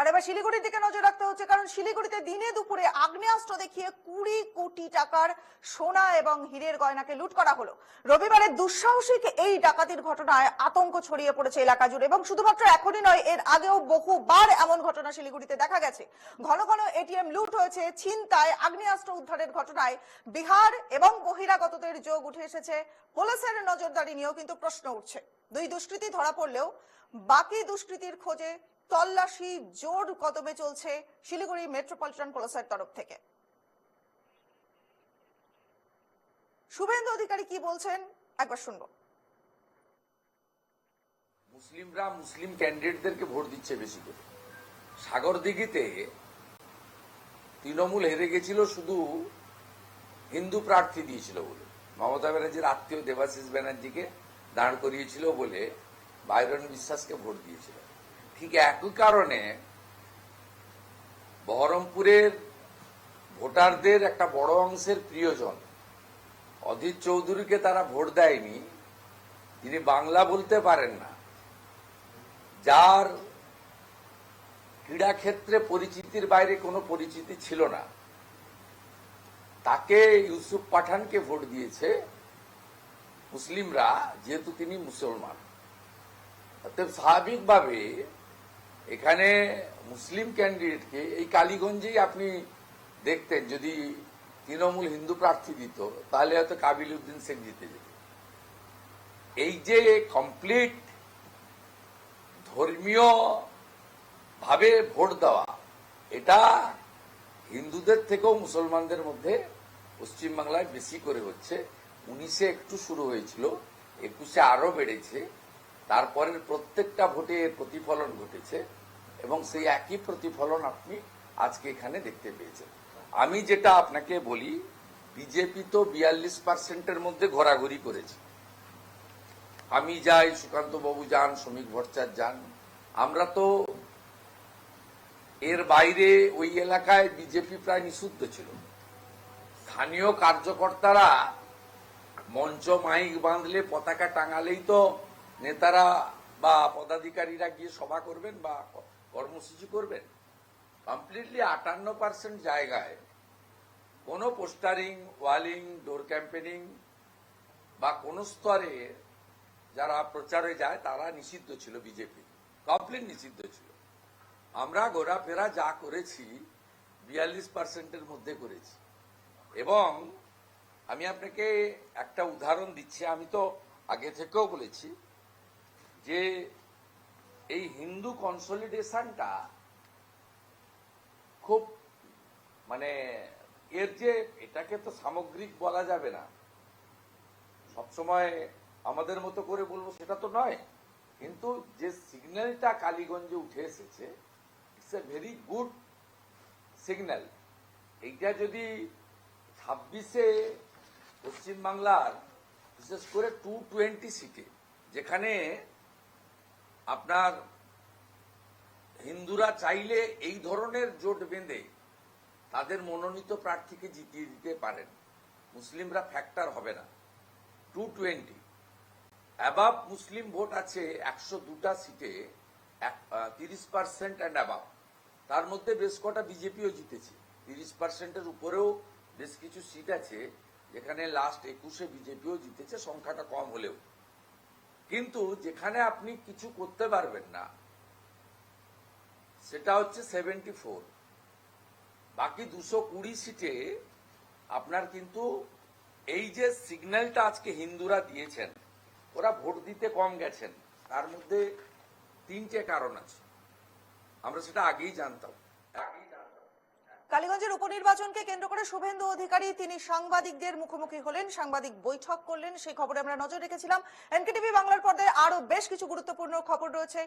আর এবার শিলিগুড়ির দিকে নজর রাখতে হচ্ছে, কারণ শিলিগুড়িতে দিনে দুপুরে আগ্নেয়াস্ত্র দেখিয়ে কুড়ি কোটি টাকার সোনা এবং হীরের গয়নাকে লুট করা হলো। রবিবারে দুঃসাহসিক এই ডাকাতির ঘটনায় আতঙ্ক ছড়িয়ে পড়েছে এলাকা জুড়ে এবং শুধুমাত্র এখনই নয়, এর আগেও বহুবার এমন ঘটনা শিলিগুড়িতে দেখা গেছে। ঘন ঘন এটিএম লুট হয়েছে, ছিনতাই, আগ্নেয়াস্ত্র উদ্ধারের ঘটনায় বিহার এবং বহিরাগতদের যোগ উঠে এসেছে। পুলিশের নজরদারি নিয়েও কিন্তু প্রশ্ন উঠছে। দুই দুষ্কৃতী ধরা পড়লেও বাকি দুষ্কৃতির খোঁজে তল্লাশি, জোর কদমে চলছে শিলিগুড়ি মেট্রোপলিটন পুলিশের তরফ থেকে। শুভেন্দু অধিকারী কি বলছেন? একবার শুনব। মুসলিমরা মুসলিম ক্যান্ডিডেটদেরকে ভোট দিচ্ছে বেশি করে। সাগর দিঘিতে তৃণমূল হেরে গেছিল শুধু হিন্দু প্রার্থী দিয়েছিল বলে। মমতা ব্যানার্জির আত্মীয় দেবাশিস ব্যানার্জিকে দাঁড় করিয়েছিল বলে বাইরন বিশ্বাসকে ভোট দিয়েছিল। ঠিক একই কারণে বহরমপুরের ভোটারদের একটা বড় অংশের প্রিয়জন অধীর চৌধুরীকে তারা ভোট দেয়নি, তিনি বাংলা বলতে পারেন না। যার ক্রীড়াক্ষেত্রে পরিচিতির বাইরে কোনো পরিচিতি ছিল না। তাকে ইউসুফ পাঠানকে ভোট দিয়েছে মুসলিমরা, যেহেতু তিনি মুসলমান। অতএব স্বাভাবিকভাবে এখানে মুসলিম ক্যান্ডিডেটকে এই কালীগঞ্জেই আপনি দেখতেন, যদি তৃণমূল হিন্দু প্রার্থী দিত, তাহলে হয়তো কাবিল উদ্দিন শেখ জিতে যেত। এই যে কমপ্লিট ধর্মীয় ভাবে ভোট দেওয়া, এটা হিন্দুদের থেকেও মুসলমানদের মধ্যে পশ্চিমবাংলায় বেশি করে হচ্ছে। উনিশে একটু শুরু হয়েছিল, একুশে আরও বেড়েছে। তারপরের প্রত্যেকটা ভোটে প্রতিফলন ঘটেছে এবং সেই একই প্রতিফলন আপনি আজকে এখানে দেখতে পেয়েছেন। আমি যেটা আপনাকে বলি, বিজেপি তো বিয়াল্লিশ পার্সেন্টের মধ্যে ঘোরাঘুরি করেছে। আমি যাই সুকান্ত বাবু যান, শ্রমিক ভট্টাচার্য যান, আমরা তো এর বাইরে ওই এলাকায় বিজেপি প্রায় নিষিদ্ধ ছিল। স্থানীয় কার্যকর্তারা মঞ্চ মাইক বাঁধলে পতাকা টাঙালেই তো নেতারা বা পদাধিকারীরা গিয়ে সভা করবেন বা কর্মসূচি করবেন কমপ্লিটলি আটান্ন পার্সেন্ট জায়গায় কোনো পোস্টারিং, ওয়ালিং ডোর ক্যাম্পেনিং বা কোন স্তরে যারা প্রচারে যায় তারা নিষিদ্ধ ছিল বিজেপি কমপ্লিট নিষিদ্ধ ছিল। আমরা ঘোরাফেরা যা করেছি, বিয়াল্লিশ পার্সেন্টের মধ্যে করেছি। এবং আমি আপনাকে একটা উদাহরণ দিচ্ছি, আমি তো আগে থেকেও বলেছি যে এই হিন্দু কনসলিডেশনটা খুব মানে এর যে এটাকে তো সামগ্রিক বলা যাবে না। সবসময় আমাদের মতো করে বলব সেটা তো নয়। কিন্তু যে সিগন্যালটা কালীগঞ্জে উঠে এসেছে it's a very good signal এইটা যদি ছাব্বিশে পশ্চিমবাংলার, বিশেষ করে টু টোয়েন্টি সিটে যেখানে আপনার হিন্দুরা চাইলে এই ধরনের জোট বেঁধে তাদের মনোনীত প্রার্থীকে জিতিয়ে দিতে পারেন। মুসলিমরা ফ্যাক্টর হবে না। Two twenty above Muslim vote আছে একশো দুটা সিটে তিরিশ পার্সেন্ট অ্যান্ড অ্যাবাভ তার মধ্যে বেশ কটা বিজেপিও জিতেছে। তিরিশ পার্সেন্টের উপরেও বেশ কিছু সিট আছে, যেখানে লাস্ট একুশে বিজেপিও জিতেছে, সংখ্যাটা কম হলেও। কিন্তু যেখানে আপনি কিছু করতে পারবেন না, সেটা হচ্ছে সেভেন্টি ফোর বাকি দুশো কুড়ি সিটে আপনার কিন্তু এই যে সিগন্যালটা আজকে হিন্দুরা দিয়েছেন, ওরা ভোট দিতে কম গেছেন, তার মধ্যে তিনটে কারণ আছে। আমরা সেটা আগেই জানতাম। কালীগঞ্জের উপনির্বাচনকে কেন্দ্র করে শুভেন্দু অধিকারী, তিনি সাংবাদিকদের মুখোমুখি হলেন, সাংবাদিক বৈঠক করলেন সেই খবরে আমরা নজর রেখেছিলাম। এনকেটিভি বাংলার পর্দায় আরও বেশ কিছু গুরুত্বপূর্ণ খবর রয়েছে।